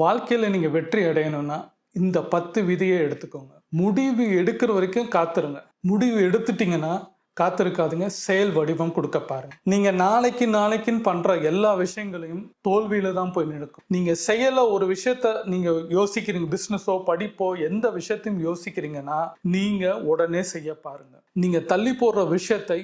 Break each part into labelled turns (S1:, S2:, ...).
S1: வாழ்க்கையில் நீங்கள் வெற்றி அடையணும்னா இந்த பத்து விதியை எடுத்துக்கோங்க. முடிவு எடுக்கிற வரைக்கும் காத்துருங்க. முடிவு எடுத்துட்டீங்கன்னா காத்திருக்காதுங்க. செயல் வடிவம் கொடுக்க பாருங்க. நீங்க நாளைக்கு நாளைக்குன்னு பண்ற எல்லா விஷயங்களையும் தோல்வியில தான் போய் நடக்கும் நீங்க செயல ஒரு விஷயத்த நீங்க யோசிக்கிறீங்க. பிசினஸோ படிப்போ எந்த விஷயத்தையும் யோசிக்கிறீங்கன்னா நீங்க உடனே செய்ய பாருங்க. நீங்க தள்ளி போடுற விஷயத்தை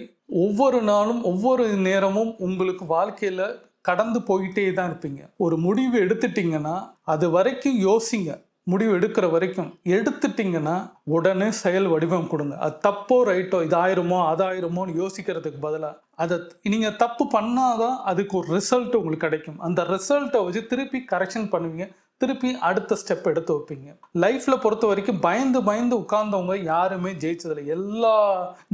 S1: ஒவ்வொரு நாளும் ஒவ்வொரு நேரமும் உங்களுக்கு வாழ்க்கையில கடந்து போயிட்டே தான் இருப்பீங்க. ஒரு முடிவு எடுத்துட்டீங்கன்னா அது வரைக்கும் யோசிங்க. முடிவு எடுக்கிற வரைக்கும் எடுத்துட்டீங்கன்னா உடனே செயல் வடிவம் கொடுங்க. அது தப்போ ரைட்டோ இது ஆயிருமோ அதாயிருமோன்னு யோசிக்கிறதுக்கு பதிலாக அதை நீங்கள் தப்பு பண்ணாதான் அதுக்கு ஒரு ரிசல்ட் உங்களுக்கு கிடைக்கும். அந்த ரிசல்ட்டை வச்சு திருப்பி கரெக்ஷன் பண்ணுவீங்க. திருப்பி அடுத்த ஸ்டெப் எடுத்து வைப்பீங்க. லைஃப்பில் பொறுத்த வரைக்கும் பயந்து பயந்து உட்கார்ந்தவங்க யாருமே ஜெயிச்சதில்லை. எல்லா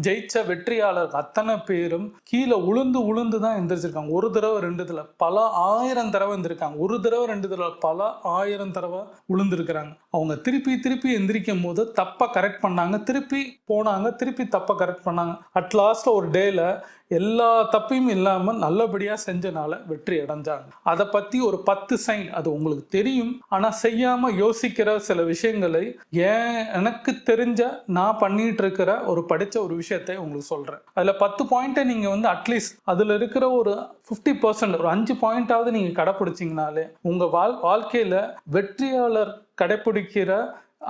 S1: ஜெயிச்ச வெற்றியாளர் அத்தனை பேரும் கீழே உளுந்து உளுந்து தான் எந்திரிச்சிருக்காங்க. ஒரு தடவை ரெண்டு தடவை. பல ஆயிரம் தடவை எந்திருக்காங்க. ஒரு தடவை ரெண்டு தடவை. பல ஆயிரம் தடவை உளுந்துருக்கிறாங்க. அவங்க திருப்பி திருப்பி எந்திரிக்கும் போது தப்பை கரெக்ட் பண்ணாங்க. திருப்பி போனாங்க. திருப்பி தப்பை கரெக்ட் பண்ணாங்க. அட் லாஸ்ட் ஒரு டேல எல்லா தப்பையும் இல்லாமல் நல்லபடியாக செஞ்சனால வெற்றி அடைஞ்சாங்க. அதை பற்றி ஒரு பத்து சைன் அது உங்களுக்கு தெரியும். ஆனால் செய்யாமல் யோசிக்கிற சில விஷயங்களை ஏன் எனக்கு தெரிஞ்ச நான் பண்ணிட்டு இருக்கிற ஒரு படித்த ஒரு விஷயத்தை உங்களுக்கு சொல்கிறேன் அதில் பத்து பாயிண்ட்டை நீங்கள் வந்து அட்லீஸ்ட் அதில் இருக்கிற ஒரு ஃபிஃப்டி பர்சன்ட் ஒரு அஞ்சு பாயிண்ட்டாவது நீங்கள் கடைப்பிடிச்சிங்கனாலே உங்கள் வாழ் வாழ்க்கையில் வெற்றியாளர் கடைப்பிடிக்கிற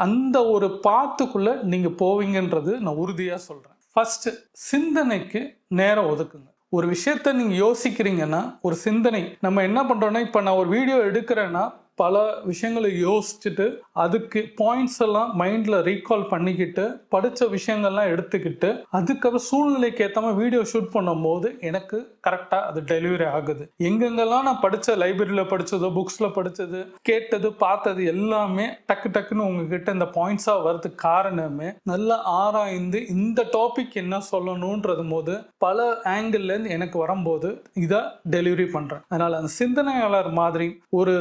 S1: அந்த ஒரு பாத்துக்குள்ளே நீங்கள் போவீங்கன்றது நான் உறுதியாக சொல்கிறேன் ஃபஸ்ட்டு சிந்தனைக்கு நேரம் ஒதுக்குங்க. ஒரு விஷயத்த நீங்கள் யோசிக்கிறீங்கன்னா ஒரு சிந்தனை நம்ம என்ன பண்ணுறோன்னா இப்போ நான் ஒரு வீடியோ எடுக்கிறேன்னா பல விஷயங்களை யோசிச்சுட்டு அதுக்கு பாயிண்ட்ஸ் எல்லாம் மைண்டில் ரீகால் பண்ணிக்கிட்டு படித்த விஷயங்கள்லாம் எடுத்துக்கிட்டு அதுக்கப்புறம் சூழ்நிலைக்கு ஏற்ற மாதிரி வீடியோ ஷூட் பண்ணும்போது எனக்கு கரெக்டாக அது டெலிவரி ஆகுது. எங்கெங்கெல்லாம் நான் படித்த லைப்ரரியில் படித்ததோ புக்ஸில் படித்தது கேட்டது பார்த்தது எல்லாமே டக்கு டக்குன்னு உங்ககிட்ட இந்த பாயிண்ட்ஸாக வர்றதுக்கு காரணமே நல்லா ஆராய்ந்து இந்த டாபிக் என்ன சொல்லணுன்றது போது பல ஆங்கிள்லேருந்து எனக்கு வரும்போது இதை டெலிவரி பண்ணுறேன் அதனால் அந்த சிந்தனையாளர் மாதிரி ஒரு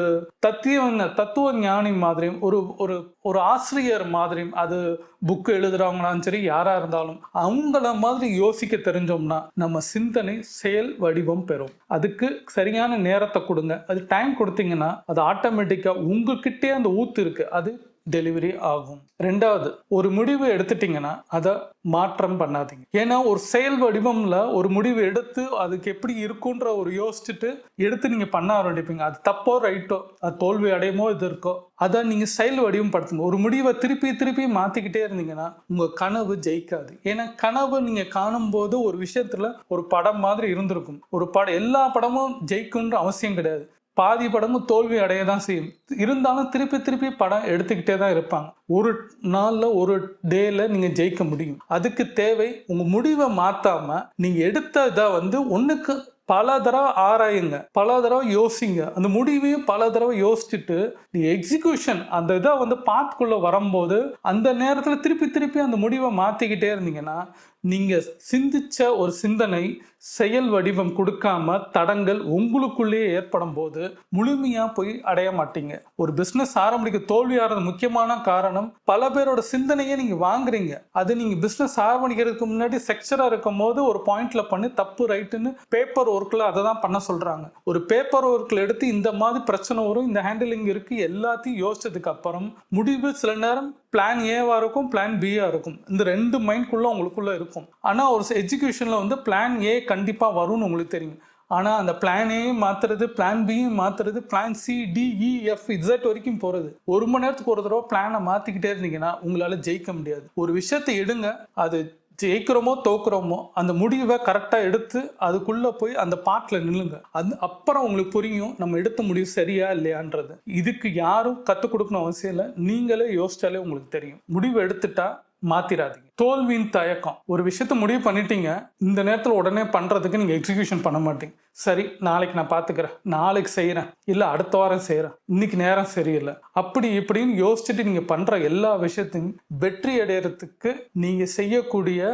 S1: தத்துவ தத்துவ ஞானி மாதிரியும் ஒரு ஒரு ஒரு ஆசிரியர் மாதிரியும் அது புக்கு எழுதுகிறவங்களாலும் சரி யாராக இருந்தாலும் அவங்கள மாதிரி யோசிக்க தெரிஞ்சோம்னா நம்ம சிந்தனை செயல் வடிவம் பெறும். அதுக்கு சரியான நேரத்தை கொடுங்க. அது டைம் கொடுத்தீங்கன்னா அது ஆட்டோமேட்டிக்காக உங்ககிட்டே அந்த ஊத்து இருக்கு. அது டெலிவரி ஆகும். ரெண்டாவது ஒரு முடிவு எடுத்துட்டீங்கன்னா அதை மாற்றம் பண்ணாதீங்க. ஏன்னா ஒரு செயல் வடிவம்ல ஒரு முடிவு எடுத்து அதுக்கு எப்படி இருக்குன்ற ஒரு யோசிச்சுட்டு எடுத்து நீங்க பண்ண ஆரம்பிப்பீங்க. அது தப்போ ரைட்டோ அது தோல்வி அடையுமோ இது இருக்கோ அதை நீங்க செயல் வடிவம் படுத்துங்க ஒரு முடிவை திருப்பி திருப்பி மாத்திக்கிட்டே இருந்தீங்கன்னா உங்க கனவு ஜெயிக்காது. ஏன்னா கனவு நீங்க காணும் போது ஒரு விஷயத்துல ஒரு படம் மாதிரி இருந்திருக்கும். ஒரு படம் எல்லா படமும் ஜெயிக்கும்ன்ற அவசியம் கிடையாது. பாதி படமும் தோல்வி அடைய தான் செய்யும். இருந்தாலும் திருப்பி திருப்பி படம் எடுத்துக்கிட்டே தான் இருப்பாங்க. ஒரு நாளில் ஒரு டேல நீங்கள் ஜெயிக்க முடியும். அதுக்கு தேவை உங்கள் முடிவை மாற்றாம நீங்கள் எடுத்த இதை வந்து ஒன்றுக்கு பல தடவை ஆராயுங்க. பல தடவை யோசிங்க. அந்த முடிவையும் பல தடவை யோசிச்சுட்டு நீ எக்ஸிக்யூஷன் அந்த இதை வந்து பார்த்துக்குள்ளே வரும்போது அந்த நேரத்தில் திருப்பி திருப்பி அந்த முடிவை மாற்றிக்கிட்டே இருந்தீங்கன்னா நீங்கள் சிந்திச்ச ஒரு சிந்தனை செயல் வடிவம் கொடுக்காம தடங்கள் உங்களுக்குள்ளேயே ஏற்படும் போது முழுமையாக போய் அடைய மாட்டீங்க. ஒரு பிஸ்னஸ் ஆரம்பிக்க தோல்வியாகிறது முக்கியமான காரணம் பல பேரோட சிந்தனையை நீங்கள் வாங்குறீங்க. அது நீங்கள் பிஸ்னஸ் ஆரம்பிக்கிறதுக்கு முன்னாடி செக்சராக இருக்கும் போது ஒரு பாயிண்ட்ல பண்ணி தப்பு ரைட்டுன்னு பேப்பர் ஒர்க்கில் அதை தான் பண்ண சொல்கிறாங்க ஒரு பேப்பர் ஒர்க்கில் எடுத்து இந்த மாதிரி பிரச்சனை வரும் இந்த ஹேண்டிலிங் இருக்குது எல்லாத்தையும் யோசிச்சதுக்கு அப்புறம் முடிவு சில நேரம் பிளான் ஏவா இருக்கும் பிளான் பியா இருக்கும். இந்த ரெண்டு மைண்ட்குள்ளே உங்களுக்குள்ள இருக்கும். ஆனால் ஒரு எஜுகேஷனில் வந்து பிளான் ஏ கண்டிப்பாக வரும்னு உங்களுக்கு தெரியும். ஆனால் அந்த பிளான் ஏ மாற்றுறது பிளான் பியும் மாற்றுறது plan C D F e, Z வரைக்கும் போகிறது ஒரு மணி நேரத்துக்கு ஒரு தடவை பிளானை மாற்றிக்கிட்டே இருந்தீங்கன்னா உங்களால் ஜெயிக்க முடியாது. ஒரு விஷயத்தை எடுங்க. அது ஜெயிக்கிறோமோ தோக்குறோமோ அந்த முடிவை கரெக்டாக எடுத்து அதுக்குள்ளே போய் அந்த பாட்டில் நில்லுங்க. அது அப்புறம் உங்களுக்கு புரியும் நம்ம எடுத்த முடிவு சரியா இல்லையான்றது. இதுக்கு யாரும் கற்றுக் கொடுக்கணும் அவசியம் இல்லை. நீங்களே யோசிச்சாலே உங்களுக்கு தெரியும். முடிவு எடுத்துட்டா மாத்திராதீங்க. தோல்வியின் தயக்கம். ஒரு விஷயத்த முடிவு பண்ணிட்டீங்க. இந்த நேரத்தில் உடனே பண்ணுறதுக்கு நீங்கள் எக்ஸிக்யூஷன் பண்ண மாட்டீங்க. சரி நாளைக்கு நான் பார்த்துக்கிறேன் நாளைக்கு செய்கிறேன் இல்லை அடுத்த வாரம் செய்கிறேன் இன்னைக்கு நேரம் சரியில்லை. அப்படி இப்படின்னு யோசிச்சுட்டு நீங்கள் பண்ணுற எல்லா விஷயத்தையும் வெற்றி அடையிறதுக்கு நீங்கள் செய்யக்கூடிய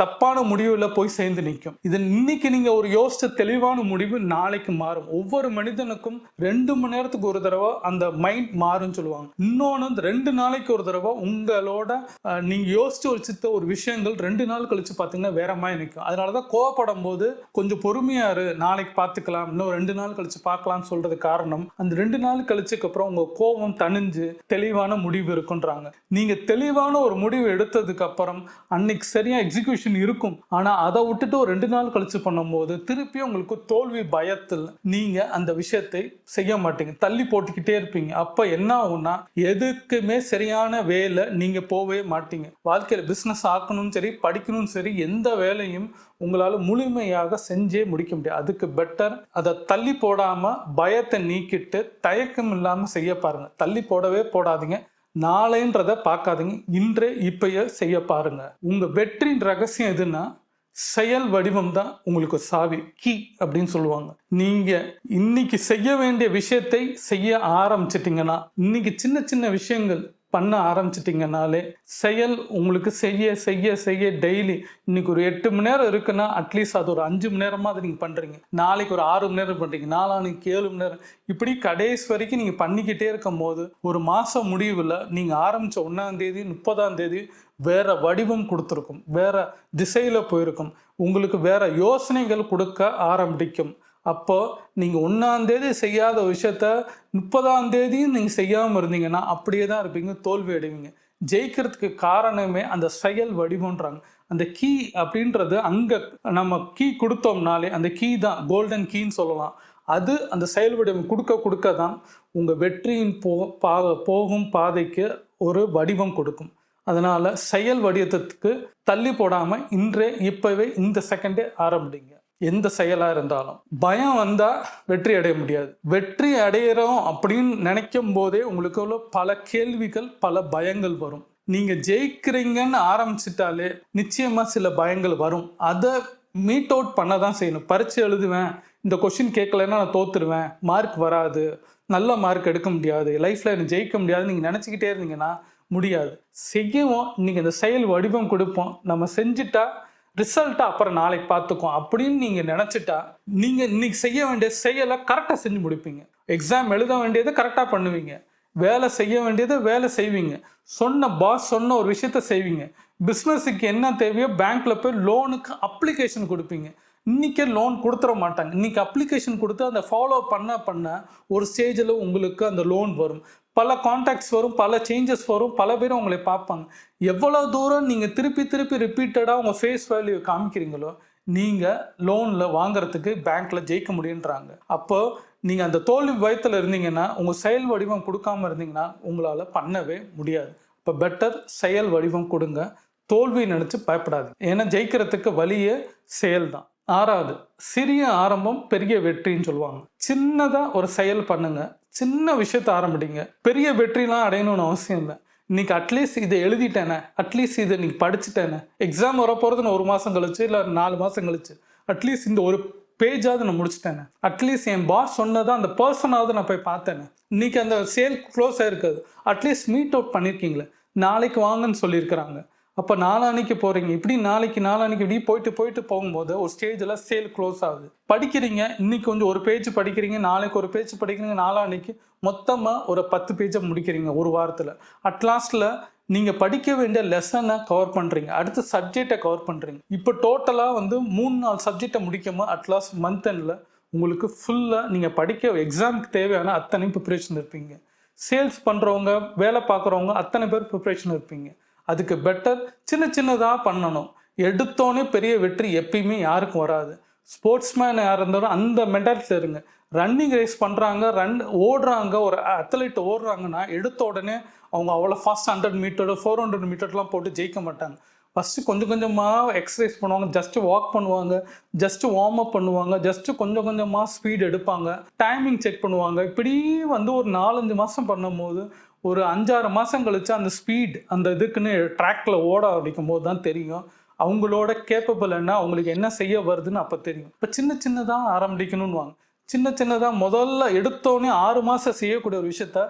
S1: தப்பான முடிவில் போய் சேர்ந்து நிற்கும் இது இன்னைக்கு நீங்கள் ஒரு யோசிச்ச தெளிவான முடிவு நாளைக்கு மாறும். ஒவ்வொரு மனிதனுக்கும் ரெண்டு மணி நேரத்துக்கு ஒரு தடவை அந்த மைண்ட் மாறும்னு சொல்லுவாங்க. இன்னொன்று ரெண்டு நாளைக்கு ஒரு தடவை உங்களோட நீங்கள் யோசிச்சு ஒரு சித்த எடுத்த ஒரு விஷயங்கள் ரெண்டு நாள் கழிச்சு பார்த்தீங்கன்னா வேற மாதிரி நிற்கும் அதனால தான் கோவப்படும் போது கொஞ்சம் பொறுமையா இரு நாளைக்கு பார்த்துக்கலாம் இன்னும் ரெண்டு நாள் கழிச்சு பார்க்கலாம்னு சொல்றது காரணம். அந்த ரெண்டு நாள் கழிச்சுக்கு அப்புறம் உங்க கோபம் தணிஞ்சு தெளிவான முடிவு இருக்குன்றாங்க. நீங்க தெளிவான ஒரு முடிவு எடுத்ததுக்கு அப்புறம் அன்னைக்கு சரியா எக்ஸிகியூஷன் இருக்கும். ஆனா அதை விட்டுட்டு ஒரு ரெண்டு நாள் கழிச்சு பண்ணும்போது திருப்பி உங்களுக்கு தோல்வி பயத்தில் நீங்க அந்த விஷயத்தை செய்ய மாட்டீங்க. தள்ளி போட்டுக்கிட்டே இருப்பீங்க. அப்ப என்ன ஆகும்னா எதுக்குமே சரியான வேலை நீங்க போகவே மாட்டீங்க. வாழ்க்கையில பிசினஸ் ஆக்கணும் சரி படிக்கணும் சரி எந்த வேலையும் உங்களால் முழுமையாக செஞ்சே முடிக்க முடியாது. அதுக்கு பெட்டர் அதை தள்ளி போடாமல் பயத்தை நீக்கிட்டு தயக்கம் இல்லாமல் செய்ய பாருங்க. தள்ளி போடவே போடாதீங்க. நாளைன்றத பார்க்காதீங்க. இன்றே இப்பயே செய்ய பாருங்க. உங்க வெற்றியின் ரகசியம் எதுன்னா செயல் வடிவம் தான் உங்களுக்கு சாவி கீ அப்படின்னு சொல்லுவாங்க. நீங்க இன்னைக்கு செய்ய வேண்டிய விஷயத்தை செய்ய ஆரம்பிச்சிட்டிங்கன்னா இன்னைக்கு சின்ன சின்ன விஷயங்கள் பண்ண ஆரம்பிச்சிட்டிங்கனாலே செயல் உங்களுக்கு செய்ய செய்ய செய்ய டெய்லி இன்னைக்கு ஒரு எட்டு மணி நேரம் இருக்குன்னா அட்லீஸ்ட் அது ஒரு அஞ்சு மணி நேரமாக அது நீங்கள் பண்ணுறீங்க நாளைக்கு ஒரு ஆறு மணி நேரம் பண்ணுறீங்க நாளானைக்கு ஏழு மணி நேரம். இப்படி கடைசி வரைக்கும் நீங்கள் பண்ணிக்கிட்டே இருக்கும் போது ஒரு மாதம் முடிவில் நீங்கள் ஆரம்பித்த ஒன்றாம் தேதி முப்பதாம் தேதி வேற வடிவம் கொடுத்துருக்கும். வேற திசையில் போயிருக்கும். உங்களுக்கு வேற யோசனைகள் கொடுக்க ஆரம்பிக்கும். அப்போது நீங்கள் ஒன்றாந்தேதி செய்யாத விஷயத்த முப்பதாம் தேதியும் நீங்கள் செய்யாமல் இருந்தீங்கன்னா அப்படியே தான் இருப்பீங்க தோல்வி அடைவீங்க. ஜெயிக்கிறதுக்கு காரணமே அந்த செயல் வடிவம்ன்றாங்க. அந்த கீ அப்படின்றது அங்கே நம்ம கீ கொடுத்தோம்னாலே அந்த கீ தான் கோல்டன் கீன்னு சொல்லலாம். அது அந்த செயல் வடிவம் கொடுக்க கொடுக்க தான் உங்கள் வெற்றியின் போ பா போகும் பாதைக்கு ஒரு வடிவம் கொடுக்கும். அதனால் செயல் வடிவத்துக்கு தள்ளி போடாமல் இன்றே இப்போவே இந்த செகண்டே ஆரம்பிங்க. எந்த செயலா இருந்தாலும் பயம் வந்தா வெற்றி அடைய முடியாது. வெற்றி அடையிறோம் அப்படின்னு நினைக்கும் போதே உங்களுக்கு பல கேள்விகள் பல பயங்கள் வரும். நீங்க ஜெயிக்கிறீங்கன்னு ஆரம்பிச்சிட்டாலே நிச்சயமா சில பயங்கள் வரும். அதை மீட் அவுட் பண்ண தான் செய்யணும். பரிச்சு எழுதுவேன் இந்த கொஷின் கேட்கலன்னா நான் தோத்துருவேன் மார்க் வராது நல்ல மார்க் எடுக்க முடியாது லைஃப்ல எனக்கு ஜெயிக்க முடியாது நீங்க நினைச்சுக்கிட்டே இருந்தீங்கன்னா முடியாது. செய்யவும் இன்னைக்கு இந்த செயல் வடிவம் கொடுப்போம். நம்ம செஞ்சுட்டா ரிசல்ட்டை அப்புறம் நாளைக்கு பார்த்துக்கும் அப்படின்னு நீங்கள் நினச்சிட்டா நீங்கள் இன்னைக்கு செய்ய வேண்டிய செயலை கரெக்டாக செஞ்சு முடிப்பீங்க. எக்ஸாம் எழுத வேண்டியதை கரெக்டாக பண்ணுவீங்க. வேலை செய்ய வேண்டியதை வேலை செய்வீங்க. சொன்ன பாஸ் சொன்ன ஒரு விஷயத்த செய்வீங்க. பிஸ்னஸுக்கு என்ன தேவையோ பேங்க்கில் போய் லோனுக்கு அப்ளிகேஷன் கொடுப்பீங்க. இன்னைக்கே லோன் கொடுத்துட மாட்டாங்க. இன்றைக்கி அப்ளிகேஷன் கொடுத்து அந்த ஃபாலோ பண்ண பண்ண ஒரு ஸ்டேஜில் உங்களுக்கு அந்த லோன் வரும். பல காண்டாக்ட்ஸ் வரும் பல சேஞ்சஸ் வரும் பல பேர் உங்களை பார்ப்பாங்க. எவ்வளோ தூரம் நீங்கள் திருப்பி திருப்பி ரிப்பீட்டடாக உங்கள் ஃபேஸ் வேல்யூ காமிக்கிறீங்களோ நீங்கள் லோனில் வாங்குறதுக்கு பேங்க்கில் ஜெயிக்க முடியுன்றாங்க. அப்போது நீங்கள் அந்த தோல்வி பயத்தில் இருந்தீங்கன்னா உங்கள் செயல் வடிவம் கொடுக்காம இருந்தீங்கன்னா உங்களால் பண்ணவே முடியாது. இப்போ பெட்டர் செயல் வடிவம் கொடுங்க. தோல்வி நினச்சி பயப்படாது ஏன்னா ஜெயிக்கிறதுக்கு வழியே செயல் தான். ஆறாவது சிறிய ஆரம்பம் பெரிய வெற்றின்னு சொல்லுவாங்க. சின்னதாக ஒரு செயல் பண்ணுங்க. சின்ன விஷயத்த ஆரம்பிடிங்க பெரிய வெற்றிலாம் அடையணும்னு அவசியம் இல்லை. இன்னைக்கு அட்லீஸ்ட் இதை எழுதிட்டேனே அட்லீஸ்ட் இதை நீ படிச்சுட்டேனே. எக்ஸாம் வரப்போகிறது நான் ஒரு மாதம் கழிச்சு இல்லை நாலு மாதம் கழிச்சு அட்லீஸ்ட் இந்த ஒரு பேஜாவது நான் முடிச்சிட்டேனே. அட்லீஸ்ட் என் பாஸ் சொன்னதை அந்த பர்சனாவது நான் போய் பார்த்தேனே. இன்னைக்கு அந்த sale close ஆகிருக்காது at least meet out பண்ணியிருக்கீங்களே நாளைக்கு வாங்கன்னு சொல்லியிருக்கிறாங்க. அப்போ நாளான்னைக்கு போகிறீங்க இப்படி நாளைக்கு நாளான்னைக்கு இப்படி போயிட்டு போயிட்டு போகும்போது ஒரு ஸ்டேஜில் சேல் க்ளோஸ் ஆகுது. படிக்கிறீங்க இன்னைக்கு கொஞ்சம் ஒரு பேஜ் படிக்கிறீங்க நாளைக்கு ஒரு பேஜ் படிக்கிறீங்க நாளான்னைக்கு மொத்தமாக ஒரு பத்து பேஜை முடிக்கிறீங்க ஒரு வாரத்தில். அட்லாஸ்டில் நீங்கள் படிக்க வேண்டிய லெசனை கவர் பண்ணுறீங்க அடுத்த சப்ஜெக்டை கவர் பண்ணுறீங்க இப்போ டோட்டலாக வந்து மூணு நாலு சப்ஜெக்டை முடிக்காமல் அட்லாஸ்ட் மந்த் எண்டில் உங்களுக்கு ஃபுல்லாக நீங்கள் படிக்க எக்ஸாமுக்கு தேவையான அத்தனை ப்ரிப்ரேஷன் இருப்பீங்க. சேல்ஸ் பண்ணுறவங்க வேலை பார்க்குறவங்க அத்தனை பேர் ப்ரிப்ரேஷன் இருப்பீங்க. அதுக்கு பெட்டர் சின்ன சின்னதாக பண்ணணும். எடுத்தோன்னே பெரிய வெற்றி எப்பயுமே யாருக்கும் வராது. ஸ்போர்ட்ஸ்மேன் யார் இருந்தாலும் அந்த மென்டாலிட்டியில் இருங்க. ரன்னிங் ரேஸ் பண்ணுறாங்க ரன் ஓடுறாங்க ஒரு அத்லீட் ஓடுறாங்கன்னா எடுத்த உடனே அவங்க அவ்வளோ fast hundred meter four hundred மீட்டர்லாம் போட்டு ஜெயிக்க மாட்டாங்க. ஃபஸ்ட்டு கொஞ்சம் கொஞ்சமாக எக்ஸசைஸ் பண்ணுவாங்க ஜஸ்ட் வாக் பண்ணுவாங்க ஜஸ்ட் வார்ம் அப் பண்ணுவாங்க ஜஸ்ட் கொஞ்சம் கொஞ்சமாக ஸ்பீட் எடுப்பாங்க. டைமிங் செக் பண்ணுவாங்க. இப்படி வந்து ஒரு நாலஞ்சு மாதம் பண்ணும்போது ஒரு அஞ்சாறு மாதம் கழிச்சு அந்த ஸ்பீட் அந்த இதுக்குன்னு ட்ராக்ல ஓட ஆரம்பிக்கும் போது தான் தெரியும். அவங்களோட கேப்பபிள் என்ன அவங்களுக்கு என்ன செய்ய வருதுன்னு அப்போ தெரியும். இப்போ சின்ன சின்னதாக ஆரம்பிக்கணும்னு வாங்க சின்ன சின்னதாக முதல்ல எடுத்தோடனே ஆறு மாதம் செய்யக்கூடிய ஒரு விஷயத்த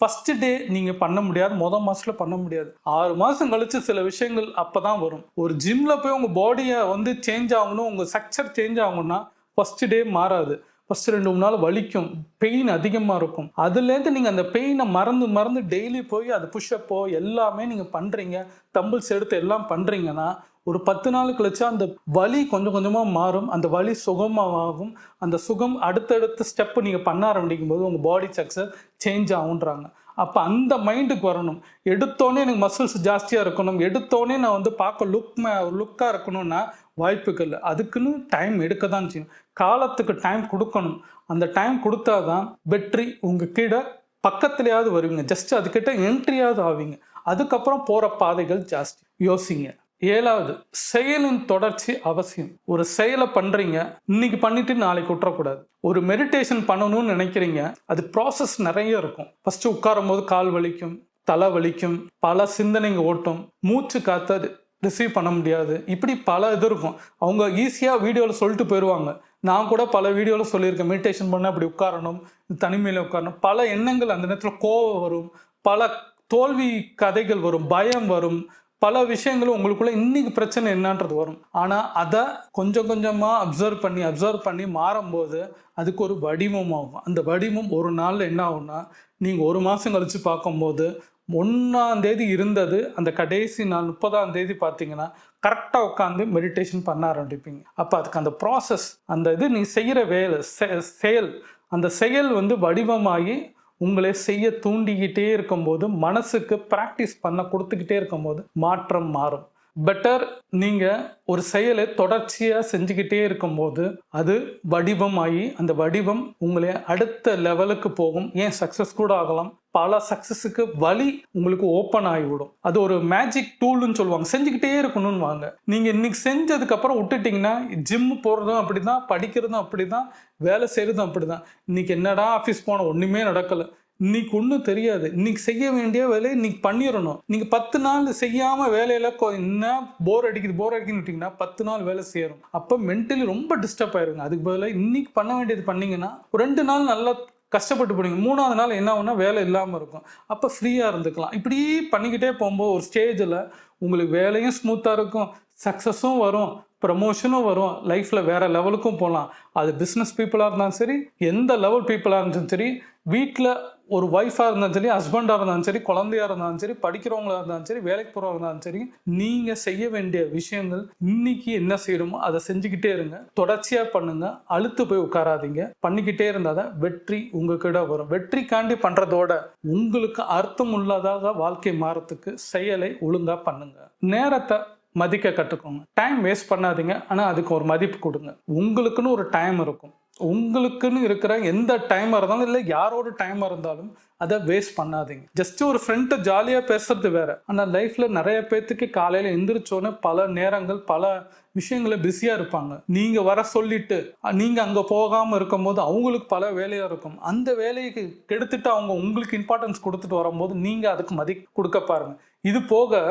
S1: ஃபஸ்ட்டு டே நீங்கள் பண்ண முடியாது மொதல் மாதத்தில் பண்ண முடியாது. ஆறு மாதம் கழிச்சு சில விஷயங்கள் அப்போ தான் வரும். ஒரு ஜிம்மில் போய் உங்கள் பாடியை வந்து சேஞ்ச் ஆகணும் உங்கள் ஸ்ட்ரக்சர் சேஞ்ச் ஆகணும்னா ஃபஸ்ட்டு டே மாறாது. ஃபர்ஸ்ட் ரெண்டு மூணு நாள் வலிக்கும். பெயின் அதிகமாக இருக்கும். அதுலேருந்து நீங்கள் அந்த பெயினை மறந்து மறந்து டெய்லி போய் அது புஷ்அப்போ எல்லாமே நீங்கள் பண்ணுறீங்க தம்பிள்ஸ் எடுத்து எல்லாம் பண்ணுறீங்கன்னா ஒரு பத்து நாள் கழிச்சு அந்த வலி கொஞ்சம் கொஞ்சமாக மாறும். அந்த வலி சுகமாகும். அந்த சுகம் அடுத்தடுத்த ஸ்டெப்பு நீங்கள் பண்ண ஆரம்பிக்கும் போது உங்கள் பாடி ஸ்ட்ரக்சர் சேஞ்ச் ஆகுன்றாங்க. அப்போ அந்த மைண்டுக்கு வரணும். எடுத்தோடனே எனக்கு மசில்ஸ் ஜாஸ்தியாக இருக்கணும். எடுத்தோடனே நான் வந்து பார்க்க லுக் லுக்காக இருக்கணும்னா வாய்ப்புகள். அதுக்குன்னு டைம் எடுக்க தான் செய்யணும் காலத்துக்கு டைம் கொடுக்கணும். அந்த டைம் கொடுத்தாதான் வெற்றி உங்கள் கீழே பக்கத்துலையாவது வருவீங்க. ஜஸ்ட் அதுக்கிட்ட என்ட்ரியாவது ஆவீங்க. அதுக்கப்புறம் போகிற பாதைகள் ஜாஸ்தி. யோசிங்க. ஏழாவது செயலின் தொடர்ச்சி அவசியம். ஒரு செயலை பண்ணுறீங்க இன்னைக்கு பண்ணிட்டு நாளைக்கு விட்டுறக்கூடாது. ஒரு மெடிடேஷன் பண்ணணும்னு நினைக்கிறீங்க அது ப்ராசஸ் நிறைய இருக்கும். ஃபஸ்ட்டு உட்காரும் போது கால் வலிக்கும் தலை வலிக்கும் பல சிந்தனைங்க ஓட்டும். மூச்சு காத்தாது. ரிசீவ் பண்ண முடியாது. இப்படி பல இது இருக்கும். அவங்க ஈஸியாக வீடியோவில் சொல்லிட்டு போயிடுவாங்க நான் கூட பல வீடியோவில் சொல்லியிருக்கேன். மெடிடேஷன் பண்ண அப்படி உட்காரணும் தனிமையில் உட்காரணும். பல எண்ணங்கள் அந்த நேரத்தில் கோவம் வரும். பல தோல்வி கதைகள் வரும். பயம் வரும். பல விஷயங்களும் உங்களுக்குள்ள இன்னைக்கு பிரச்சனை என்னன்றது வரும். ஆனால் அதை கொஞ்சம் கொஞ்சமாக அப்சர்வ் பண்ணி அப்சர்வ் பண்ணி மாறும்போது அதுக்கு ஒரு வடிவம் ஆகும் அந்த வடிவம் ஒரு நாளில் என்ன ஆகும்னா நீங்கள் ஒரு மாதம் கழித்து பார்க்கும்போது ஒன்றாம் தேதி இருந்தது. அந்த கடைசி நாள் முப்பதாம் தேதி பார்த்தீங்கன்னா கரெக்டாக உட்காந்து மெடிடேஷன் பண்ண ஆரம்பிப்பீங்க. அப்போ அதுக்கு அந்த ப்ராசஸ் அந்த இது நீ செய்கிற வேலை செ- செயல் அந்த செயல் வந்து வடிவமாகி உங்களை செய்ய தூண்டிக்கிட்டே இருக்கும்போது மனசுக்கு ப்ராக்டிஸ் பண்ண கொடுத்துக்கிட்டே இருக்கும்போது மாற்றம் மாறும். பெட்டர் நீங்கள் ஒரு செயலை தொடர்ச்சியாக செஞ்சுக்கிட்டே இருக்கும்போது அது வடிவமாகி அந்த வடிவம் உங்களை அடுத்த லெவலுக்கு போகும். ஏன் சக்ஸஸ் கூட ஆகலாம். பல சக்ஸஸுக்கு வழி உங்களுக்கு ஓப்பன் ஆகிவிடும். அது ஒரு மேஜிக் டூல்னு சொல்லுவாங்க. செஞ்சுக்கிட்டே இருக்கணும்னு வாங்க. நீங்கள் இன்னைக்கு செஞ்சதுக்கப்புறம் விட்டுட்டிங்கன்னா ஜிம் போகிறதும் அப்படி தான் படிக்கிறதும் அப்படி தான் வேலை செய்கிறதும் அப்படி தான் இன்னைக்கு என்னடா ஆஃபீஸ் போனோம் ஒன்றுமே நடக்கலை. இன்னைக்கு ஒன்றும் தெரியாது. இன்னைக்கு செய்ய வேண்டிய வேலையை இன்னைக்கு பண்ணிடணும். நீங்கள் பத்து நாள் செய்யாமல் வேலையில் என்ன போர் அடிக்குது போர் அடிக்குதுன்னு விட்டிங்கன்னா பத்து நாள் வேலை செய்யணும் அப்போ மென்டலி ரொம்ப டிஸ்டர்ப் ஆயிருங்க. அதுக்கு பதிலாக இன்னைக்கு பண்ண வேண்டியது பண்ணிங்கன்னா ஒரு ரெண்டு நாள் நல்லா கஷ்டப்பட்டு போனீங்க. மூணாவது நாள் என்ன ஆகும்னா வேலை இல்லாமல் இருக்கும். அப்போ ஃப்ரீயாக இருந்துக்கலாம். இப்படி பண்ணிக்கிட்டே போகும்போது ஒரு ஸ்டேஜில் உங்களுக்கு வேலையும் ஸ்மூத்தாக இருக்கும். சக்ஸஸும் வரும். ப்ரமோஷனும் வரும். லைஃப்பில் வேறு லெவலுக்கும் போகலாம். அது பிஸ்னஸ் பீப்புளாக இருந்தாலும் சரி எந்த லெவல் பீப்புளாக இருந்தாலும் சரி வீட்டில் ஒரு ஒய்ஃபாக இருந்தாலும் சரி ஹஸ்பண்டாக இருந்தாலும் சரி குழந்தையா இருந்தாலும் சரி படிக்கிறவங்களா இருந்தாலும் சரி வேலைக்கு போகிறவங்க இருந்தாலும் சரி நீங்கள் செய்ய வேண்டிய விஷயங்கள் இன்னைக்கு என்ன செய்யணுமோ அதை செஞ்சுக்கிட்டே இருங்க. தொடர்ச்சியாக பண்ணுங்க. அழுத்து போய் உட்காராதீங்க. பண்ணிக்கிட்டே இருந்தால் தான் வெற்றி உங்ககிட்ட வரும். வெற்றிக்காண்டி பண்ணுறதோட உங்களுக்கு அர்த்தம் உள்ளதாக வாழ்க்கை மாறத்துக்கு செயலை ஒழுங்காக பண்ணுங்க. நேரத்தை மதிக்க கற்றுக்கோங்க. டைம் வேஸ்ட் பண்ணாதீங்க. ஆனால் அதுக்கு ஒரு மதிப்பு கொடுங்க. உங்களுக்குன்னு ஒரு டைம் இருக்கும். உங்களுக்குன்னு இருக்கிற எந்த டைமாக இருந்தாலும் இல்லை யாரோட டைமாக இருந்தாலும் அதை வேஸ்ட் பண்ணாதீங்க. ஜஸ்ட் ஒரு ஃப்ரெண்ட்டை ஜாலியாக பேசுறது வேற. ஆனால் லைஃப்பில் நிறைய பேர்த்துக்கு காலையில் எந்திரிச்சோன்னே பல நேரங்கள் பல விஷயங்கள பிஸியாக இருப்பாங்க. நீங்கள் வர சொல்லிட்டு நீங்கள் அங்கே போகாமல் இருக்கும்போது அவங்களுக்கு பல வேலையாக இருக்கும். அந்த வேலையை கெடுத்துட்டு அவங்க உங்களுக்கு இம்பார்ட்டன்ஸ் கொடுத்துட்டு வரும்போது நீங்கள் அதுக்கு மதி கொடுக்க பாருங்க. இது போக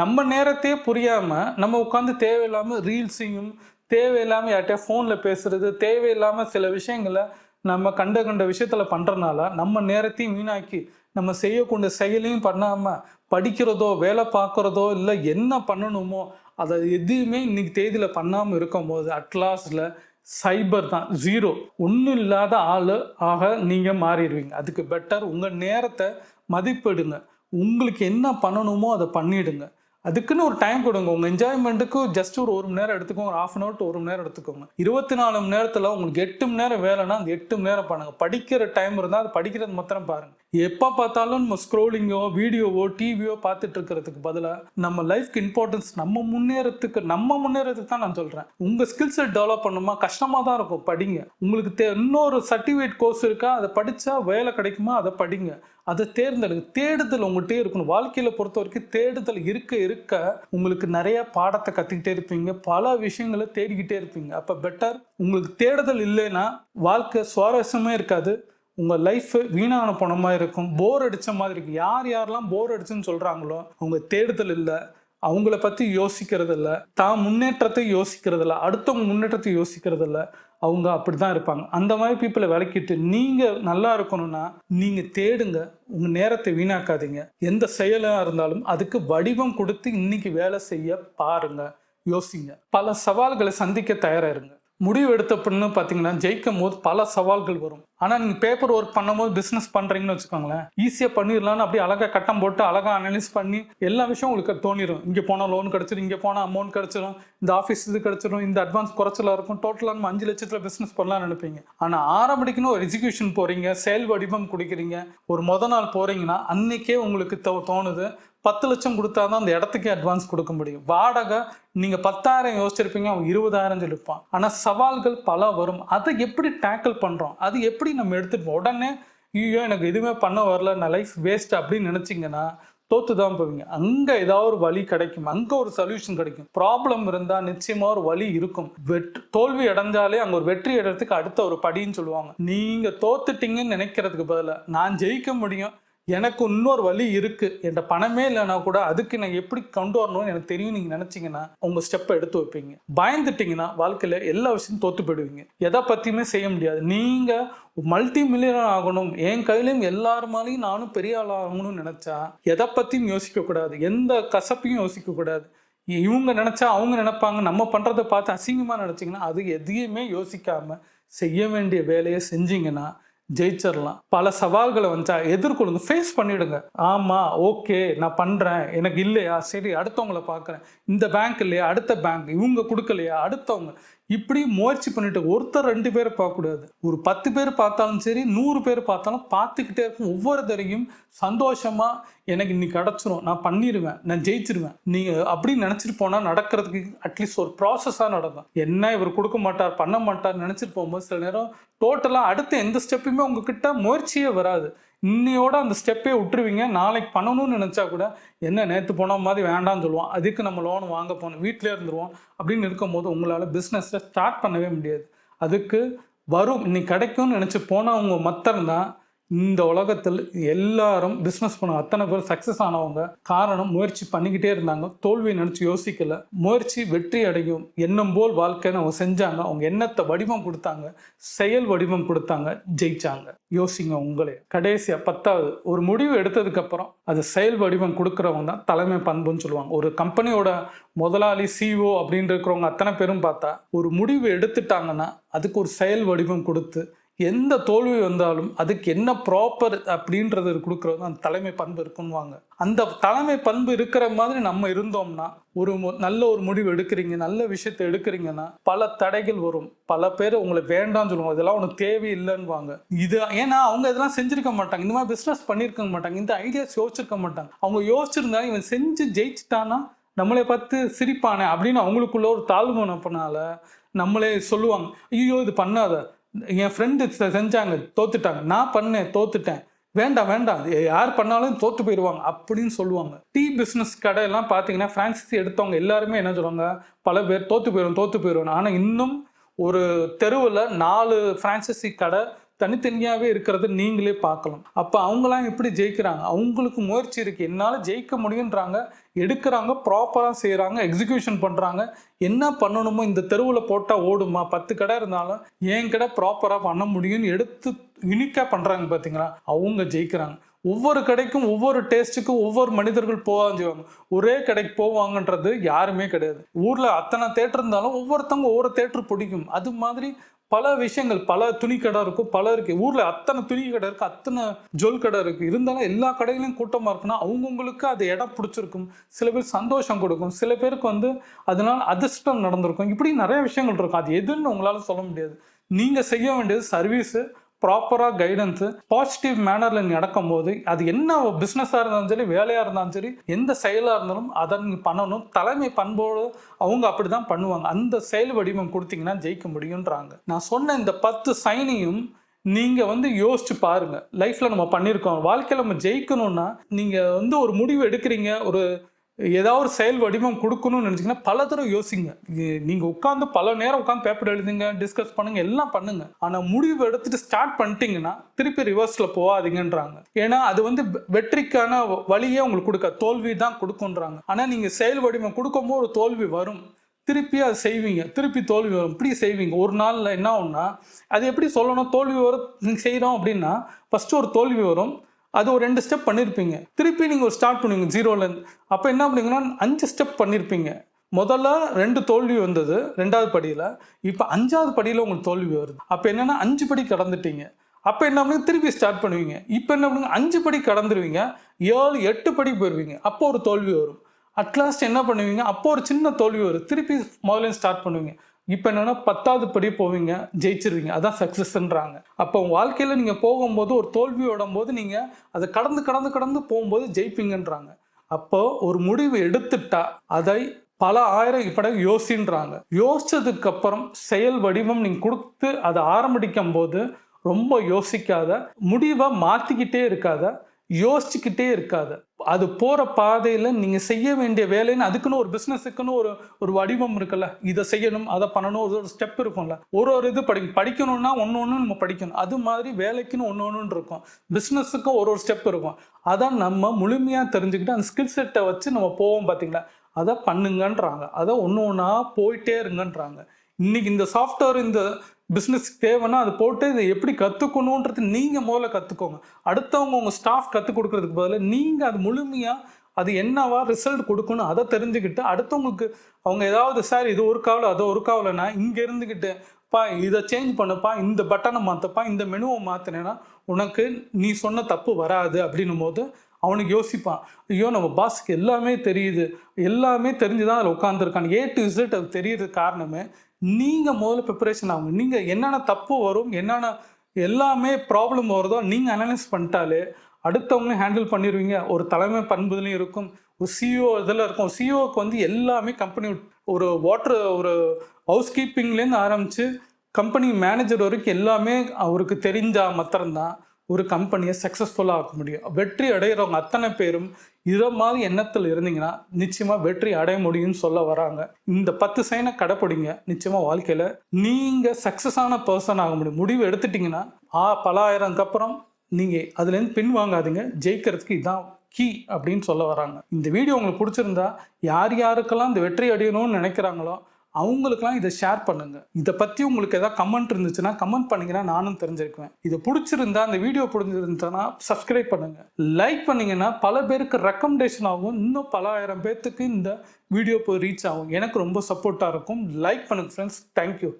S1: நம்ம நேரத்தையே புரியாமல் நம்ம உட்காந்து தேவையில்லாமல் ரீல்ஸையும் தேவையில்லாமல் யார்கிட்டயா ஃபோனில் பேசுறது தேவையில்லாமல் சில விஷயங்களை நம்ம கண்ட கண்ட விஷயத்தில் பண்ணுறனால நம்ம நேரத்தையும் வீணாக்கி நம்ம செய்யக்கூடிய செயலையும் பண்ணாமல் படிக்கிறதோ வேலை பார்க்குறதோ இல்லை என்ன பண்ணணுமோ அதை எதுவுமே இன்னைக்கு தேதியில் பண்ணாமல் இருக்கும் போது அட்லாஸ்டில் சைபர் தான் ஜீரோ ஒன்றும் இல்லாத ஆள் ஆக நீங்கள் மாறிடுவீங்க. அதுக்கு பெட்டர் உங்கள் நேரத்தை மதிப்பிடுங்க. உங்களுக்கு என்ன பண்ணணுமோ அதை பண்ணிடுங்க. அதுக்குன்னு ஒரு டைம் கொடுங்க. உங்கள் என்ஜாய்மெண்ட்டுக்கு ஜஸ்ட் ஒரு ஒரு மணி நேரம் எடுத்துக்கோங்க. ஒரு ஆஃப் அன் ஹவர் டு ஒரு மணி நேரம் எடுத்துக்கோங்க. இருபத்தி நாலு மணி நேரத்தில் உங்களுக்கு எட்டு மணி நேரம் வேலைன்னா அந்த எட்டு மணி நேரம் பண்ணுங்க படிக்கிற டைம் இருந்தால் அது படிக்கிறது மாத்திரம் பாருங்க. எப்போ பார்த்தாலும் நம்ம ஸ்க்ரோலிங்கோ வீடியோவோ டிவியோ பார்த்துட்டு இருக்கிறதுக்கு பதிலாக நம்ம லைஃப்க்கு இம்பார்ட்டன்ஸ் நம்ம முன்னேறத்துக்கு நம்ம முன்னேறதுக்கு தான் நான் சொல்கிறேன் உங்கள் ஸ்கில்ஸை டெவலப் பண்ணுமா கஷ்டமாக தான் இருக்கும். படிங்க. உங்களுக்கு தே இன்னொரு சர்டிஃபிகேட் கோர்ஸ் இருக்கா? அதை படித்தா வேலை கிடைக்குமா? அதை படிங்க. அதை தேர்ந்தெடுங்க. தேடுதல் உங்கள்கிட்டயே இருக்கணும். வாழ்க்கையில் பொறுத்த வரைக்கும் தேடுதல் இருக்க இருக்க உங்களுக்கு நிறைய பாடத்தை கற்றுக்கிட்டே இருப்பீங்க. பல விஷயங்களை தேடிக்கிட்டே இருப்பீங்க. அப்போ பெட்டர் உங்களுக்கு தேடுதல் இல்லைன்னா வாழ்க்கை சுவாரஸ்யமே இருக்காது. உங்கள் லைஃப் வீணான போன மாதிரி இருக்கும். போர் அடித்த மாதிரி இருக்கும். யார் யாரெல்லாம் போர் அடிச்சுன்னு சொல்கிறாங்களோ அவங்க தேடுதல் இல்லை. அவங்கள பற்றி யோசிக்கிறது இல்லை. தான் முன்னேற்றத்தை யோசிக்கிறது இல்லை. அடுத்தவங்க முன்னேற்றத்தை யோசிக்கிறது இல்லை. அவங்க அப்படி தான் இருப்பாங்க. அந்த மாதிரி பீப்புளை விளக்கிட்டு நீங்கள் நல்லா இருக்கணும்னா நீங்கள் தேடுங்க. உங்கள் நேரத்தை வீணாக்காதீங்க. எந்த செயலாக இருந்தாலும் அதுக்கு வடிவம் கொடுத்து இன்னைக்கு வேலை செய்ய பாருங்க. யோசிங்க. பல சவால்களை சந்திக்க தயாரா இருங்க. முடிவு எடுத்த பின்னு பார்த்தீங்கன்னா ஜெயிக்கும் போது பல சவால்கள் வரும். ஆனால் நீங்கள் பேப்பர் ஒர்க் பண்ணும்போது பிஸ்னஸ் பண்ணுறீங்கன்னு வச்சுக்கோங்களேன் ஈஸியாக பண்ணிடலாம்னு அப்படியே அழகாக கட்டம் போட்டு அழகாக அனலைஸ் பண்ணி எல்லா விஷயம் உங்களுக்கு தோணிடும் இங்கே போனால் லோன் கிடச்சிரும் இங்கே போனால் அமௌண்ட் கிடச்சிடும் இந்த ஆஃபீஸ் இது கிடச்சிடும் இந்த அட்வான்ஸ் குறைச்சலாக இருக்கும் டோட்டலாக நம்ம அஞ்சு லட்சத்தில் பிஸ்னஸ் பண்ணலாம்னு நினைப்பீங்க. ஆனால் ஆரம்பிக்கணும் ஒரு எக்ஸிக்யூஷன் போகிறீங்க செயல் வடிவம் கொடுக்குறீங்க ஒரு மொதல் நாள் போகிறீங்கன்னா அன்னைக்கே உங்களுக்கு தோ தோணுது பத்து லட்சம் கொடுத்தா தான் அந்த இடத்துக்கே அட்வான்ஸ் கொடுக்க முடியும். வாடகை நீங்கள் பத்தாயிரம் யோசிச்சிருப்பீங்க அவன் இருபதாயிரம் சொல்லிருப்பான் ஆனால் சவால்கள் பல வரும். அதை எப்படி டேக்கிள் பண்ணுறோம் அது எப்படி நம்ம எடுத்துட்டு உடனே ஐயோ எனக்கு எதுவுமே பண்ண வரல நான் லைஃப் வேஸ்ட் அப்படின்னு நினச்சிங்கன்னா தோத்து தான் போவீங்க. அங்கே ஏதாவது ஒரு வழி கிடைக்கும். அங்கே ஒரு சொல்யூஷன் கிடைக்கும். ப்ராப்ளம் இருந்தால் நிச்சயமாக ஒரு வழி இருக்கும். வெட் தோல்வி அடைஞ்சாலே அங்கே ஒரு வெற்றி அடைறதுக்கு அடுத்த ஒரு படின்னு சொல்லுவாங்க. நீங்கள் தோத்துட்டீங்கன்னு நினைக்கிறதுக்கு பதிலாக நான் ஜெயிக்க முடியும். எனக்கு இன்னொரு வழி இருக்கு. என்கிட்ட பணமே இல்லைனா கூட அதுக்கு நான் எப்படி கொண்டு வரணும்னு எனக்கு தெரியும் நீங்க நினைச்சீங்கன்னா உங்க ஸ்டெப்பை எடுத்து வைப்பீங்க. பயந்துட்டீங்கன்னா வாழ்க்கையில எல்லா விஷயமும் தோத்து போயிடுவீங்க. எதை பத்தியுமே செய்ய முடியாது. நீங்க மல்டி மில்லியனர் ஆகணும். என் கையிலையும் எல்லாருமாலையும் நானும் பெரிய ஆள் ஆகணும்னு நினைச்சா எதை பத்தியும் யோசிக்க கூடாது. எந்த கசப்பையும் யோசிக்க கூடாது. இவங்க நினைச்சா அவங்க நினைப்பாங்க. நம்ம பண்றதை பார்த்து அசிங்கமா நினைச்சிங்கன்னா அது எதையுமே யோசிக்காம செய்ய வேண்டிய வேலையை செஞ்சீங்கன்னா ஜெயிச்சிடலாம் பல சவால்களை வந்துச்சா எதிர்கொள்ளுங்க. ஃபேஸ் பண்ணிவிடுங்க ஆமாம் ஓகே நான் பண்ணுறேன் எனக்கு இல்லையா? சரி அடுத்தவங்கள பார்க்குறேன். இந்த பேங்க் இல்லையா? அடுத்த பேங்க் இவங்க கொடுக்கலையா? அடுத்தவங்க. இப்படி முயற்சி பண்ணிட்டு ஒருத்தர் ரெண்டு பேர் பார்க்கக்கூடாது. ஒரு பத்து பேர் பார்த்தாலும் சரி நூறு பேர் பார்த்தாலும் பார்த்துக்கிட்டே இருக்கும். ஒவ்வொரு தரையும் சந்தோஷமா எனக்கு இன்னைக்கு கிடச்சிரும். நான் பண்ணிடுவேன் நான் ஜெயிச்சிருவேன். நீங்கள் அப்படின்னு நினச்சிட்டு போனால் நடக்கிறதுக்கு அட்லீஸ்ட் ஒரு ப்ராசஸாக நடக்கும். என்ன இவர் கொடுக்க மாட்டார் பண்ண மாட்டார் நினச்சிட்டு போகும்போது சில நேரம் டோட்டலாக அடுத்த எந்த ஸ்டெப்புமே உங்ககிட்ட முயற்சியே வராது. இன்னையோட அந்த ஸ்டெப்பே விட்டுருவீங்க. நாளைக்கு பண்ணணும்னு நினச்சா கூட என்ன நேற்று போன மாதிரி வேண்டாம்னு சொல்லுவோம் அதுக்கு நம்ம லோன் வாங்க போகணும் வீட்டிலே இருந்துருவோம். அப்படின்னு இருக்கும்போது உங்களால் பிஸ்னஸை ஸ்டார்ட் பண்ணவே முடியாது. அதுக்கு வரும். இன்னைக்கு கிடைக்கும்னு நினச்சி போனவங்க மத்தம்தான் இந்த உலகத்தில் எல்லாரும் பிஸ்னஸ் பண்ண அத்தனை பேர் சக்ஸஸ் ஆனவங்க காரணம் முயற்சி பண்ணிக்கிட்டே இருந்தாங்க. தோல்வியை நினச்சி யோசிக்கல. முயற்சி வெற்றி அடையும் எண்ணம் போல் வாழ்க்கைன்னு அவங்க செஞ்சாங்க. அவங்க எண்ணத்தை வடிவம் கொடுத்தாங்க. செயல் வடிவம் கொடுத்தாங்க. ஜெயிச்சாங்க. யோசிங்க உங்களே. கடைசியாக பத்தாவது ஒரு முடிவு எடுத்ததுக்கப்புறம் அது செயல் வடிவம் கொடுக்குறவங்க தான் தலைமை பண்புன்னு சொல்லுவாங்க. ஒரு கம்பெனியோட முதலாளி சிஓ அப்படின்னு இருக்கிறவங்க அத்தனை பேரும் பார்த்தா ஒரு முடிவு எடுத்துட்டாங்கன்னா அதுக்கு ஒரு செயல் வடிவம் கொடுத்து எந்த தோல்வி வந்தாலும் அதுக்கு என்ன ப்ராப்பர் அப்படின்றது கொடுக்குறது அந்த தலைமை பண்பு இருக்குன்னுவாங்க. அந்த தலைமை பண்பு இருக்கிற மாதிரி நம்ம இருந்தோம்னா ஒரு மு- நல்ல ஒரு முடிவு எடுக்கிறீங்க நல்ல விஷயத்தை எடுக்கிறீங்கன்னா பல தடைகள் வரும். பல பேர் உங்களை வேண்டாம்னு சொல்லுவாங்க. இதெல்லாம் உனக்கு தேவையில்லைன்னுவாங்க. இது ஏன்னா அவங்க இதெல்லாம் செஞ்சிருக்க மாட்டாங்க. இந்த மாதிரி பிஸ்னஸ் பண்ணியிருக்க மாட்டாங்க. இந்த ஐடியாஸ் யோசிச்சிருக்க மாட்டாங்க. அவங்க யோசிச்சிருந்தா இவன் செஞ்சு ஜெயிச்சிட்டானா நம்மளை பார்த்து சிரிப்பானே அப்படின்னு அவங்களுக்குள்ள ஒரு தாழ்வு மனப்பனால நம்மளே சொல்லுவாங்க. ஐயோ இது பண்ணாத. என் ஃப்ரெண்டு செஞ்சாங்க தோத்துட்டாங்க. நான் பண்ணேன் தோத்துட்டேன். வேண்டாம் வேண்டாம். யார் பண்ணாலும் தோத்து போயிடுவாங்க அப்படின்னு சொல்லுவாங்க. டீ பிஸ்னஸ் கடையெல்லாம் பார்த்தீங்கன்னா ஃப்ரான்சைசி எடுத்தவங்க எல்லாருமே என்ன சொல்லுவாங்க பல பேர் தோத்து போயிடும் தோத்து போயிடுவாங்க ஆனால் இன்னும் ஒரு தெருவில் நாலு ஃப்ரான்சைசி கடை தனித்தனியாகவே இருக்கிறத நீங்களே பார்க்கலாம். அப்போ அவங்களாம் எப்படி ஜெயிக்கிறாங்க? அவங்களுக்கு முயற்சி இருக்குது என்னால் ஜெயிக்க முடியுன்றாங்க. எடுக்கிறாங்க ப்ராப்பராக செய்கிறாங்க எக்ஸிக்யூஷன் பண்ணுறாங்க என்ன பண்ணணுமோ இந்த தெருவில் போட்டால் ஓடுமா? பத்து கடை இருந்தாலும் என் கடை ப்ராப்பராக பண்ண முடியும்னு எடுத்து யூனிக்காக பண்ணுறாங்க பார்த்தீங்களா அவங்க ஜெயிக்கிறாங்க. ஒவ்வொரு கடைக்கும் ஒவ்வொரு டேஸ்ட்டுக்கும் ஒவ்வொரு மனிதர்கள் போவாங்க செய்வாங்க. ஒரே கடைக்கு போவாங்கன்றது யாருமே கிடையாது. ஊரில் அத்தனை தேட்டர் இருந்தாலும் ஒவ்வொருத்தவங்க ஒவ்வொரு தேட்டர் பிடிக்கும். அது மாதிரி பல விஷயங்கள் பல துணி கடை இருக்கும் பல இருக்கு. ஊர்ல அத்தனை துணி கடை இருக்கு அத்தனை ஜுவல் கடை இருக்கு. இருந்தாலும் எல்லா கடைகளையும் கூட்டமா இருக்குன்னா அவங்கவுங்களுக்கு அது இடம் பிடிச்சிருக்கும். சில பேர் சந்தோஷம் கொடுக்கும். சில பேருக்கு வந்து அதனால அதிர்ஷ்டம் நடந்திருக்கும். இப்படி நிறைய விஷயங்கள் இருக்கும். அது எதுன்னு உங்களால சொல்ல முடியாது. நீங்க செய்ய வேண்டியது சர்வீஸ் ப்ராப்பராக கைடன்ஸு பாசிட்டிவ் மேனரில் நடக்கும் போது அது என்ன பிஸ்னஸாக இருந்தாலும் சரி வேலையாக இருந்தாலும் சரி எந்த செயலாக இருந்தாலும் அதை நீங்கள் பண்ணணும். தலைமை பண்போடு அவங்க அப்படி தான் பண்ணுவாங்க. அந்த செயல் வடிவம் கொடுத்தீங்கன்னா ஜெயிக்க முடியுன்றாங்க நான் சொன்ன இந்த பத்து சைனையும் நீங்கள் வந்து யோசிச்சு பாருங்கள் லைஃப்பில் நம்ம பண்ணியிருக்கோம். வாழ்க்கையில் நம்ம ஜெயிக்கணும்னா நீங்கள் வந்து ஒரு முடிவு எடுக்கிறீங்க. ஒரு ஏதாவது ஒரு செயல் வடிவம் கொடுக்கணும்னு நினச்சிங்கன்னா பல தடவை யோசிங்க. நீங்கள் உட்காந்து பல நேரம் உட்காந்து பேப்பர் எழுதுங்க டிஸ்கஸ் பண்ணுங்க எல்லாம் பண்ணுங்க. ஆனால் முடிவு எடுத்துட்டு ஸ்டார்ட் பண்ணிட்டீங்கன்னா திருப்பி ரிவர்ஸில் போகாதீங்கன்றாங்க. ஏன்னா அது வந்து வெற்றிக்கான வ- வழியே உங்களுக்கு கொடுக்க தோல்வி தான் கொடுக்குன்றாங்க ஆனால் நீங்கள் செயல் வடிவம் கொடுக்கும்போது ஒரு தோல்வி வரும். திருப்பி அதை செய்வீங்க. திருப்பி தோல்வி வரும். இப்படி செய்வீங்க. ஒரு நாளில் என்ன ஆகும்னா அது எப்படி சொல்லணும்? தோல்வி வரும். நீங்கள் செய்கிறோம் அப்படின்னா ஃபஸ்ட்டு ஒரு தோல்வி வரும். அது ஒரு ரெண்டு ஸ்டெப் பண்ணியிருப்பீங்க திருப்பி நீங்கள் ஒரு ஸ்டார்ட் பண்ணுவீங்க ஜீரோலேருந்து அப்போ என்ன பண்ணுவீங்கன்னா அஞ்சு ஸ்டெப் பண்ணியிருப்பீங்க முதல்ல ரெண்டு தோல்வி வந்தது ரெண்டாவது படியில். இப்போ அஞ்சாவது படியில் உங்களுக்கு தோல்வி வருது. அப்போ என்னென்னா அஞ்சு படி கடந்துட்டீங்க. அப்போ என்ன பண்ணுங்க திருப்பி ஸ்டார்ட் பண்ணுவீங்க. இப்போ என்ன பண்ணுங்க அஞ்சு படி கடந்துருவீங்க. ஏழு எட்டு படி போயிடுவீங்க அப்போ ஒரு தோல்வி வரும். அட்லாஸ்ட் என்ன பண்ணுவீங்க அப்போ ஒரு சின்ன தோல்வி வரும். திருப்பி முதல்ல ஸ்டார்ட் பண்ணுவீங்க. இப்போ என்னென்னா பத்தாவது படி போவீங்க ஜெயிச்சிருவீங்க. அதான் சக்ஸஸ்ன்றாங்க அப்போ உங்கள் வாழ்க்கையில் நீங்கள் போகும்போது ஒரு தோல்வி போது நீங்கள் அதை கடந்து கடந்து கடந்து போகும்போது ஜெயிப்பீங்கன்றாங்க. அப்போ ஒரு முடிவு எடுத்துட்டா அதை பல ஆயிரம் இப்பட யோசின்றாங்க. யோசிச்சதுக்கு அப்புறம் செயல் வடிவம் நீங்கள் கொடுத்து அதை ஆரம்பிக்கும் போது ரொம்ப யோசிக்காத முடிவை மாற்றிக்கிட்டே இருக்காத யோசிச்சுக்கிட்டே இருக்காத. அது போகிற பாதையில் நீங்கள் செய்ய வேண்டிய வேலைன்னு அதுக்குன்னு ஒரு பிஸ்னஸுக்குன்னு ஒரு ஒரு வடிவம் இருக்குல்ல. இதை செய்யணும் அதை பண்ணணும் ஒரு ஒரு ஸ்டெப் இருக்கும்ல. ஒரு ஒரு இது படி படிக்கணும்னா ஒன்று ஒன்று நம்ம படிக்கணும். அது மாதிரி வேலைக்குன்னு ஒன்று ஒன்று இருக்கும். பிஸ்னஸுக்கும் ஒரு ஒரு ஸ்டெப் இருக்கும். அதை நம்ம முழுமையாக தெரிஞ்சுக்கிட்டு அந்த ஸ்கில் செட்டை வச்சு நம்ம போவோம் பார்த்தீங்களா அதை பண்ணுங்கன்றாங்க. அதை ஒன்று ஒன்றா போயிட்டே இருங்கன்றாங்க. இன்னைக்கு இந்த சாஃப்ட்வேர் இந்த பிஸ்னஸ் தேவைன்னா அது போட்டு இதை எப்படி கற்றுக்கணுன்றது நீங்கள் முதல்ல கற்றுக்கோங்க அடுத்தவங்க உங்கள் ஸ்டாஃப் கற்றுக் கொடுக்கறதுக்கு பதிலாக நீங்கள் அது முழுமையாக அது என்னவா ரிசல்ட் கொடுக்கணும் அதை தெரிஞ்சுக்கிட்டு அடுத்தவங்களுக்கு அவங்க ஏதாவது சார் இது ஒரு காவலை அதை ஒரு காவலைன்னா இங்கே இருந்துக்கிட்டு பா இதை சேஞ்ச் பண்ணப்பா இந்த பட்டனை மாற்றப்பா இந்த மெனுவை மாற்றினேன்னா உனக்கு நீ சொன்ன தப்பு வராது அப்படின்னும் போது அவனுக்கு யோசிப்பான். ஐயோ நம்ம பாஸ்க்கு எல்லாமே தெரியுது எல்லாமே தெரிஞ்சு தான் அதில் உட்காந்துருக்கான் ஏ டு இசட் அது தெரியுது காரணமே நீங்கள் முதல்ல ப்ரிப்பரேஷன் ஆகுங்க. நீங்கள் என்னென்ன தப்பு வரும் என்னென்ன எல்லாமே ப்ராப்ளம் வருதோ நீங்கள் அனலைஸ் பண்ணிட்டாலே அடுத்தவங்களையும் ஹேண்டில் பண்ணிடுவீங்க ஒரு தலைமை பண்புலையும் இருக்கும் ஒரு சிஓ இதில் இருக்கும். சிஓக்கு வந்து எல்லாமே கம்பெனி ஒரு வாட்டர் ஒரு ஹவுஸ் கீப்பிங்லேருந்து ஆரம்பித்து கம்பெனி மேனேஜர் வரைக்கும் எல்லாமே அவருக்கு தெரிஞ்சால் மாத்திரம்தான். ஒரு கம்பெனியை சக்ஸஸ்ஃபுல்லாக ஆக்க முடியும். வெற்றி அடைகிறவங்க அத்தனை பேரும் இதை மாதிரி எண்ணத்தில் இருந்தீங்கன்னா நிச்சயமாக வெற்றி அடைய முடியும்னு சொல்ல வராங்க. இந்த பத்து சைனை கடைப்பிடிங்க. நிச்சயமாக வாழ்க்கையில் நீங்கள் சக்ஸஸான பர்சன் ஆக முடியும். முடிவு எடுத்துட்டிங்கன்னா ஆ பல ஆயிரம்க்கு அப்புறம் நீங்கள் அதுலேருந்து பின் வாங்காதீங்க. ஜெயிக்கிறதுக்கு இதான் கீ அப்படின்னு சொல்ல வராங்க. இந்த வீடியோ உங்களுக்கு பிடிச்சிருந்தா யார் யாருக்கெல்லாம் இந்த வெற்றி அடையணும்னு நினைக்கிறாங்களோ அவங்களுக்கெல்லாம் இதை ஷேர் பண்ணுங்க. இதை பற்றி உங்களுக்கு ஏதாவது கமெண்ட் இருந்துச்சுன்னா கமெண்ட் பண்ணீங்கன்னா நானும் தெரிஞ்சிருக்குவேன். இது பிடிச்சிருந்தா அந்த வீடியோ பிடிச்சிருந்துச்சுன்னா சப்ஸ்கிரைப் பண்ணுங்க. லைக் பண்ணீங்கன்னா பல பேருக்கு ரெக்கமெண்டேஷன் ஆகும். இன்னும் பல ஆயிரம் பேர்த்துக்கு இந்த வீடியோ போய் ரீச் ஆகும். எனக்கு ரொம்ப சப்போர்ட்டாக இருக்கும். லைக் பண்ணுங்க ஃப்ரெண்ட்ஸ் தேங்க்யூ